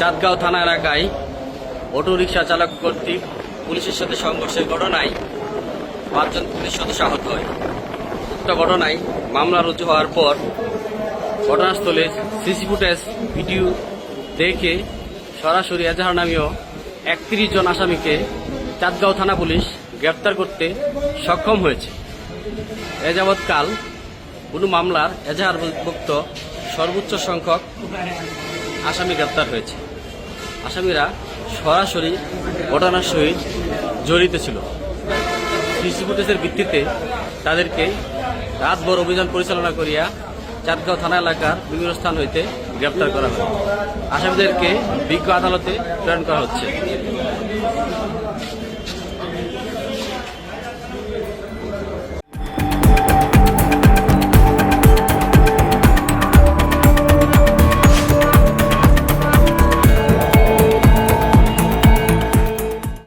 চাঁদগাঁও থানা এলাকায় অটোরিকশা চালক কর্তৃক পুলিশের সাথে সংঘর্ষের ঘটনায় পাঁচজন পুলিশ সদস্য আহত হয়। উক্ত ঘটনায় মামলা রুজু হওয়ার পর ঘটনাস্থলে সিসি ফুটেজ, ভিডিও দেখে সরাসরি এজাহার নামীয় একত্রিশ জন আসামিকে চাঁদগাঁও থানা পুলিশ গ্রেপ্তার করতে সক্ষম হয়েছে। এ যাবৎকাল কোনো মামলার এজাহারভুক্ত সর্বোচ্চ সংখ্যক আসামি গ্রেপ্তার হয়েছে। আসামিরা সরাসরি ঘটনার সহিত জড়িত ছিল। সিসি ফুটেজের ভিত্তিতে তাদেরকে রাতভর অভিযান পরিচালনা করিয়া চাঁদগাঁও থানা এলাকার বিভিন্ন স্থান হইতে গ্রেপ্তার করা হয়। আসামিদেরকে বিজ্ঞ আদালতে প্রেরণ করা হচ্ছে।